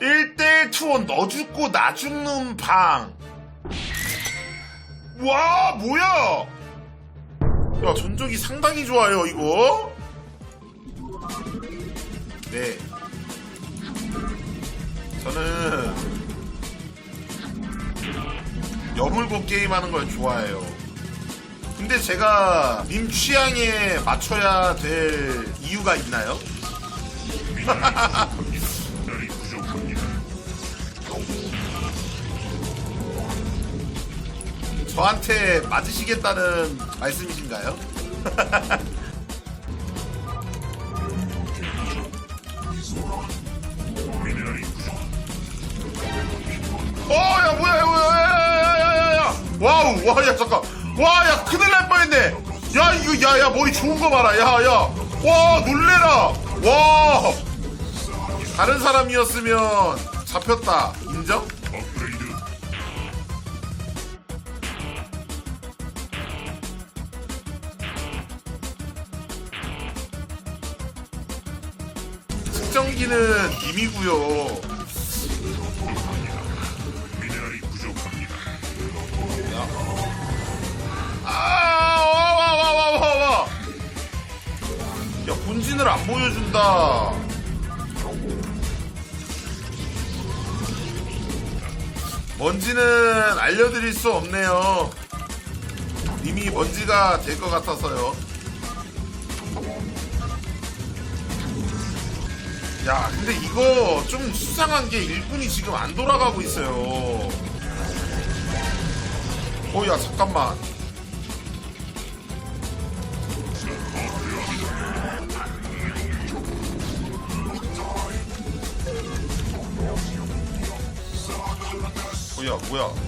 1대1 투원 너 죽고 나 죽는 방. 와, 뭐야? 야, 전적이 상당히 좋아요, 이거. 네. 저는 여물고 게임하는 걸 좋아해요. 근데 제가 님 취향에 맞춰야 될 이유가 있나요? 저한테 맞으시겠다는 말씀이신가요? 어, 야, 뭐야, 야, 뭐야, 야, 야, 야, 야, 야, 야. 와우, 와, 야, 잠깐. 와, 야, 큰일 날 뻔했네. 야, 이거, 야, 야, 머리 좋은 거 봐라. 야, 야. 와, 놀래라. 와. 다른 사람이었으면 잡혔다. 인정? 측정기는 님이고요. 아, 와, 와, 와, 와, 와, 와. 야, 본진을 안 보여준다. 뭔지는 알려드릴 수 없네요. 이미 먼지가 될 것 같아서요. 야, 근데 이거 좀 수상한 게 일꾼이 지금 안 돌아가고 있어요. 어, 야, 잠깐만. 뭐야, 뭐야.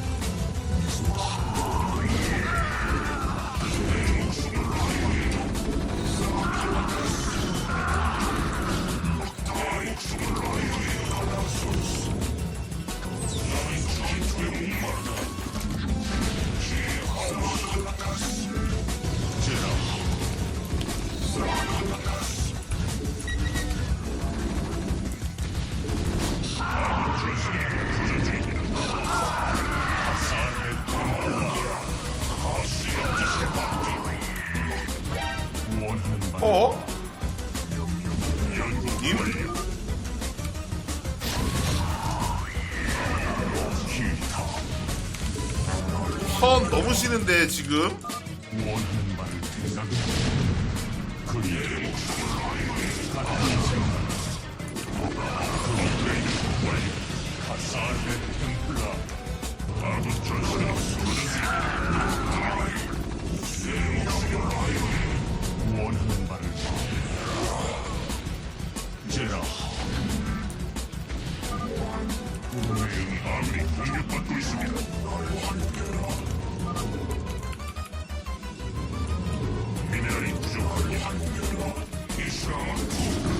어? 님? 선 너무 쉬는데 지금? 아군이 공격받고 있습니다 미네랄이 부족합니다. 이상. 동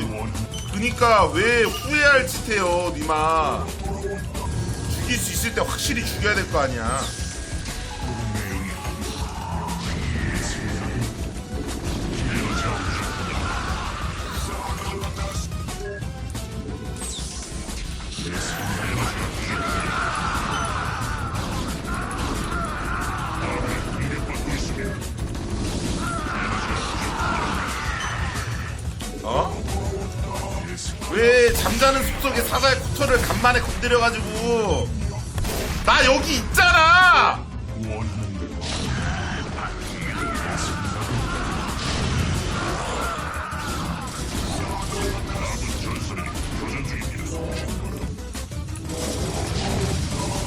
너너 그니까 왜 후회할 짓해요 니마. 죽일 수 있을 때 확실히 죽여야 될 거 아니야 잠자는 숲속의 사과의 코털을 간만에 건드려가지고. 나 여기 있잖아!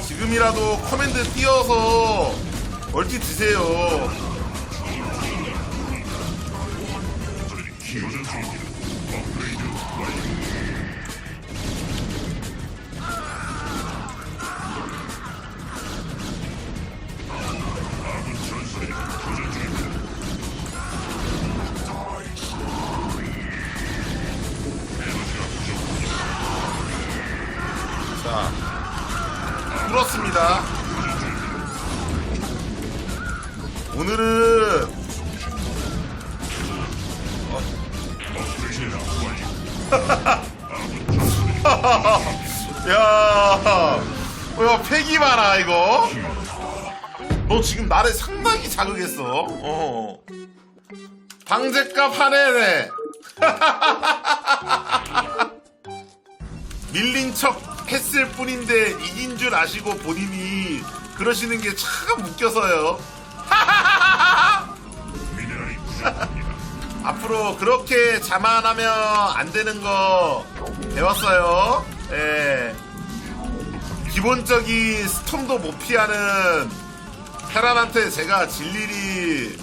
지금이라도 커맨드 띄어서 멀티 드세요 오늘은 완료. 야, 야, 패기 봐라, 이거. 너 지금 나를 상당히 자극했어. 어. 방제값 하네네. 밀린 척 했을 뿐인데 이긴 줄 아시고 본인이 그러시는 게 참 웃겨서요. 부족합니다. 앞으로 그렇게 자만하면 안 되는 거 배웠어요. 예. 기본적인 스톰도 못 피하는 테란한테 제가 질 일이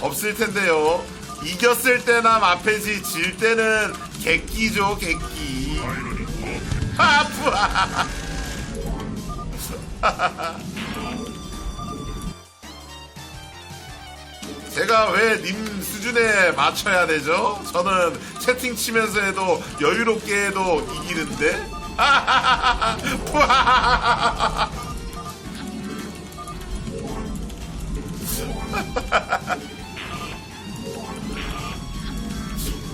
없을 텐데요. 이겼을 때나 마페지 질 때는 객기죠, 객기. 하프하. 제가 왜 님 수준에 맞춰야 되죠? 저는 채팅 치면서 해도 여유롭게 해도 이기는데?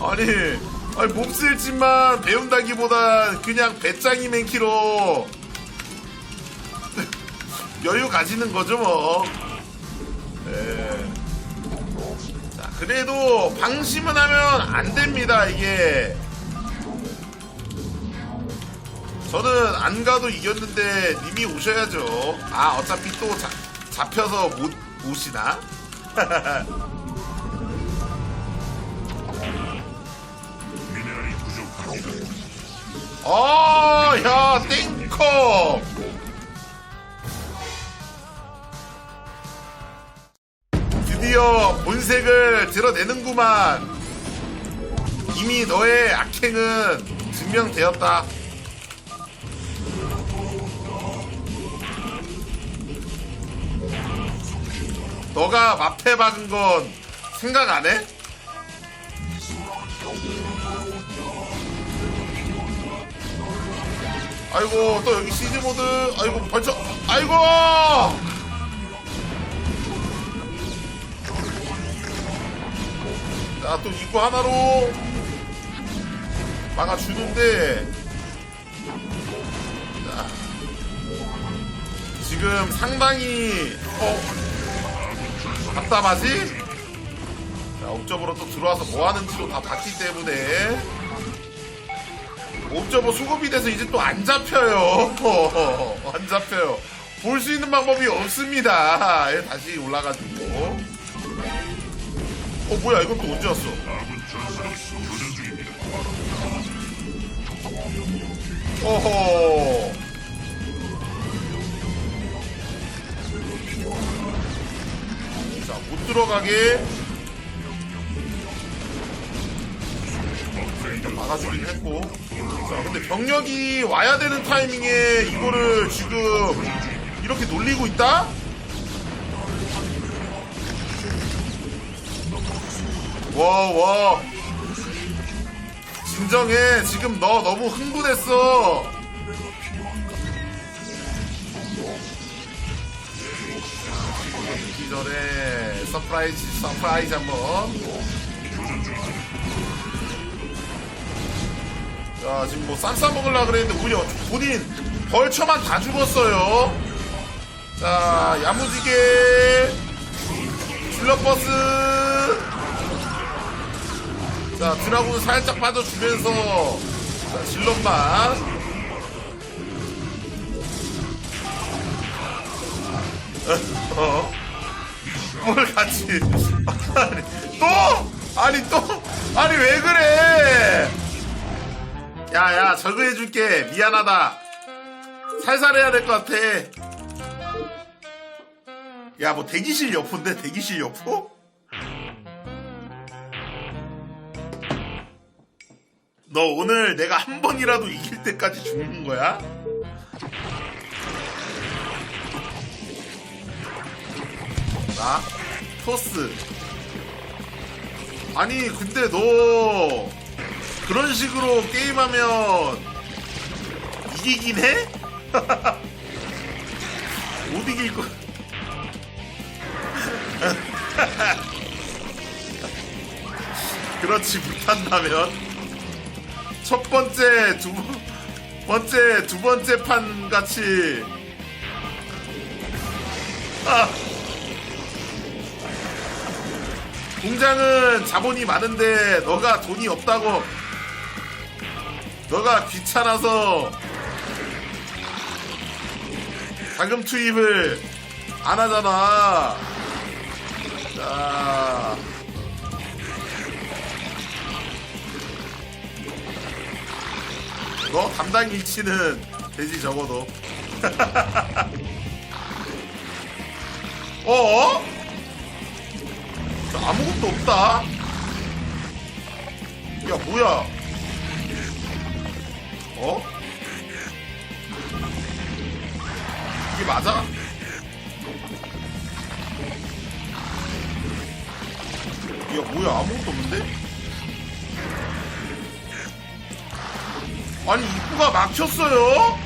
아니, 아니 몹쓸 짓만 배운다기보단 그냥 배짱이 맨키로 여유 가지는 거죠 뭐. 그래도 방심은 하면 안 됩니다, 이게. 저는 안 가도 이겼는데 님이 오셔야죠. 아, 어차피 또 자- 잡혀서 못 오시나? 미네랄이 부족합니다. 어, 야, 땡커! 본색을 드러내는구만. 이미 너의 악행은 증명되었다. 너가 마패 박은 건 생각 안 해? 아이고 또 여기 시즈 모드 아이고 벌써 아이고 자또 입구 하나로 막아주는데 자, 지금 상당히 어 답답하지? 자 옵저버로 또 들어와서 뭐 하는지도 다 봤기 때문에 옵저버 수급이 돼서 이제 또 안 잡혀요. 안 잡혀요. 볼 수 있는 방법이 없습니다. 예, 다시 올라가지고. 어, 뭐야, 이건 또 언제 왔어? 어허. 자, 못 들어가게 막아주긴 했고. 자, 근데 병력이 와야 되는 타이밍에 이거를 지금 이렇게 놀리고 있다? 와, 와. 진정해. 지금 너 너무 흥분했어. 기 전에 서프라이즈, 서프라이즈 한번. 자, 지금 뭐 쌈싸 먹으려고 그랬는데 오히려 본인 벌처만 다 죽었어요. 자, 야무지게 슬러버스 자 드라군을 살짝 빠져주면서 자, 실론만. 어? 뭘 같이. 아니, 또? 아니, 또? 아니, 왜 그래? 야, 야, 저거 해줄게. 미안하다. 살살 해야 될 것 같아. 야, 뭐 대기실 여포인데? 대기실 여포? 너 오늘 내가 한 번이라도 이길 때까지 죽는 거야? 나? 토스. 아니, 근데 너 그런 식으로 게임하면 이기긴 해? 못 이길 거. 그렇지 못한다면 첫 번째 두 번- 번째 두 번째 판 같이. 아. 공장은 자본이 많은데 너가 돈이 없다고. 너가 귀찮아서. 자금 투입을 안 하잖아. 자 너 담당 일치는 되지 적어도 어? 자, 아무것도 없다 야 뭐야 어? 막혔어요?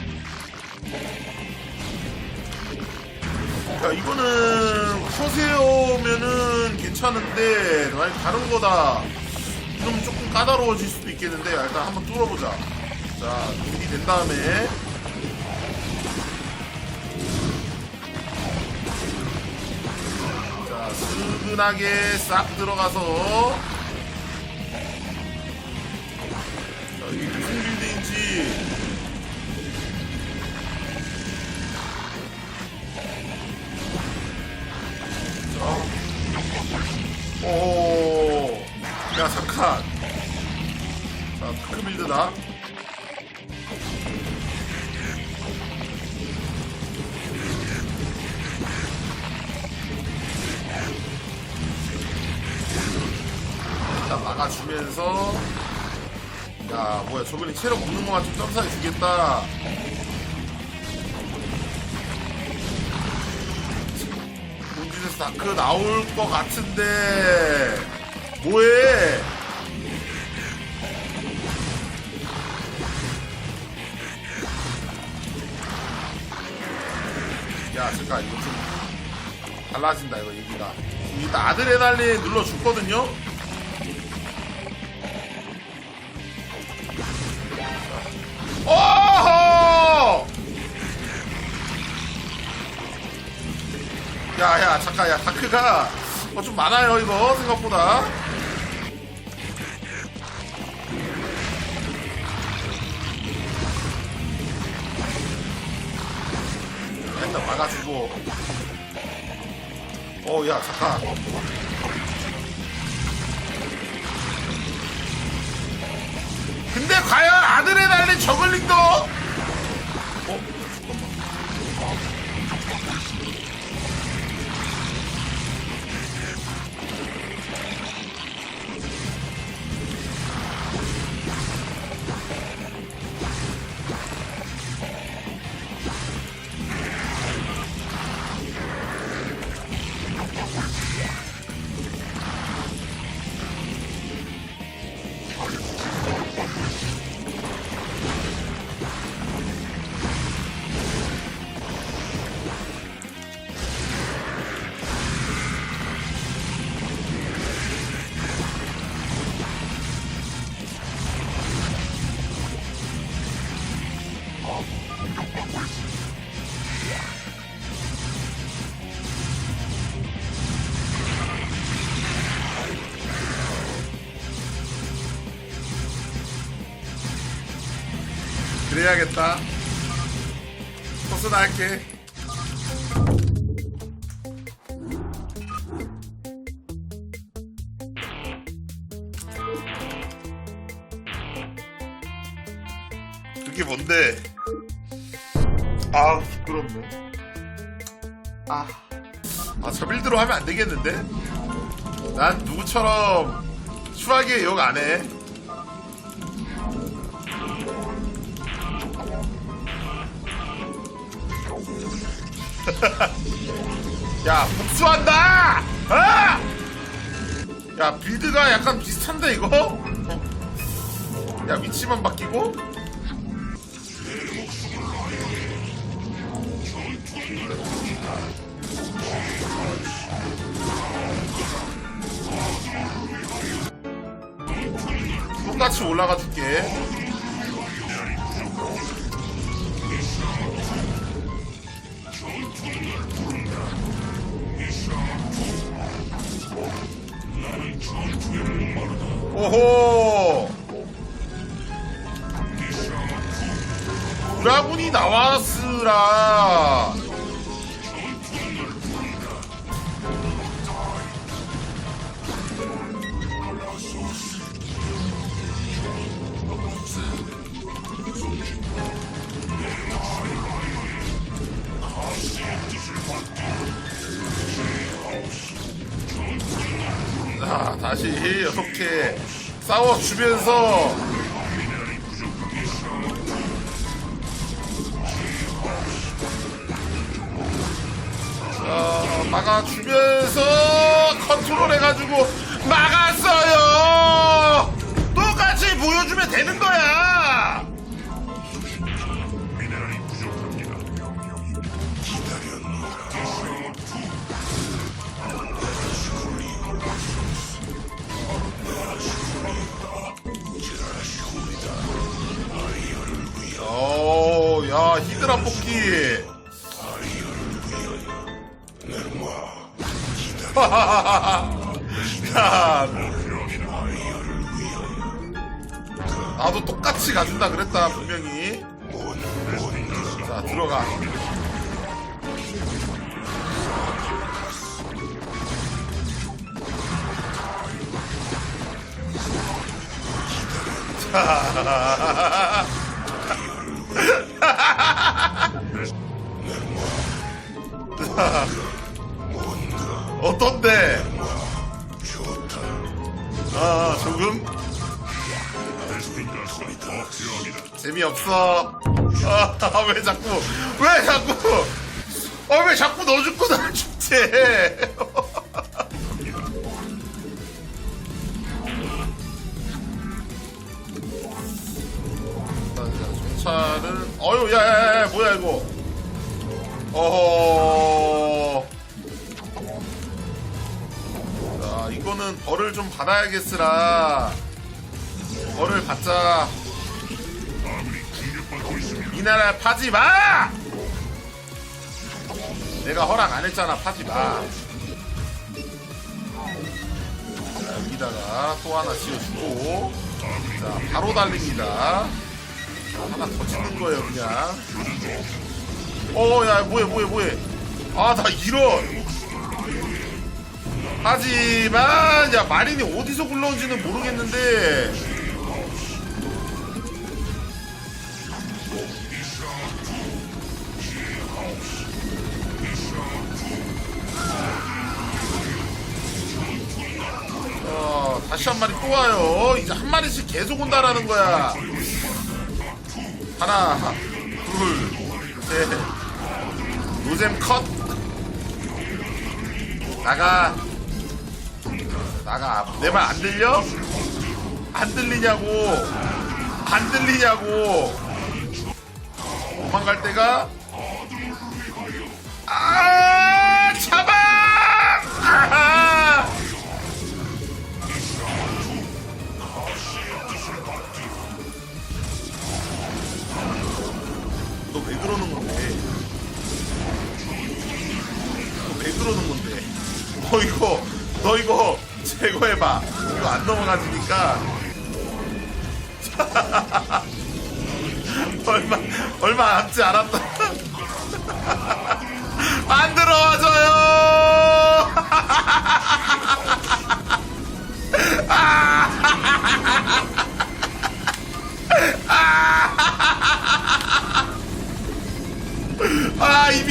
야 이거는 커세어면은 괜찮은데 아니 다른 거다. 그럼 조금 까다로워질 수도 있겠는데 야, 일단 한번 뚫어보자. 자 준비 된 다음에. 자 스근하게 싹 들어가서. 자, 이게 무슨 빌드인지 자, 오, 야 잠깐. 자 다크 빌드다. 일단 막아주면서 야 뭐야 저번에 체력 없는 것만 좀 점사해 주겠다 다크 나올 것 같은데. 뭐해? 야 잠깐 이거 좀 달라진다 이거 얘기가. 일단 아드레날린 눌러줬거든요 야, 야, 다크가 어, 좀 많아요, 이거, 생각보다. 일단 막아주고. 어, 야, 잠깐. 근데 과연 아드레날린 저글링도 어? 그래야겠다. 토스나 할게. 그게 뭔데? 아, 부끄럽네. 아, 아, 저 빌드로 하면 안 되겠는데? 난 누구처럼 추하게 욕 안 해. 야, 복수한다! 아! 야, 빌드가 약간 비슷한데, 이거? 어? 야, 위치만 바뀌고? 똑같이 올라가 줄게. 오호! 드라군이 나왔으라. 싸워주면서 어떤데? 아 조금. 재미없어. 아, 왜 자꾸, 왜 자꾸, 아, 왜 자꾸 너 죽고 날 죽지? 어허. 자, 이거는 벌을 좀 받아야겠으라. 벌을 받자. 이 나라 파지 마! 내가 허락 안 했잖아, 파지 마. 자, 여기다가 또 하나 지어주고. 자, 바로 달립니다. 자, 하나 더 짓는 거예요, 그냥. 어, 야, 뭐해, 뭐해, 뭐해. 아, 나 이런. 하지만, 야, 마린이 어디서 굴러온지는 모르겠는데. 어, 다시 한 마리 또 와요. 이제 한 마리씩 계속 온다라는 거야. 하나, 둘, 셋. 노잼 컷. 나가. 나가. 내 말 안 들려? 안 들리냐고. 안 들리냐고. 도망갈 때가. 아,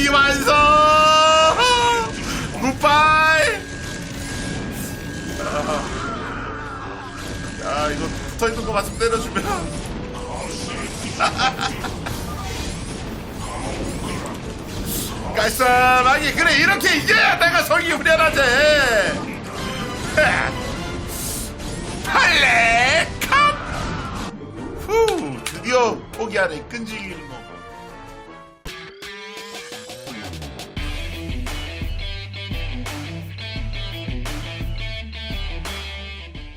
이미 완성. 굿바이. 야 이거 붙어있는 거 맞으면 때려주면 깔쌈하게 그래 이렇게 이겨야 내가 성이 후련하지 할래 컷후 드디어 포기하네 끈질기는 거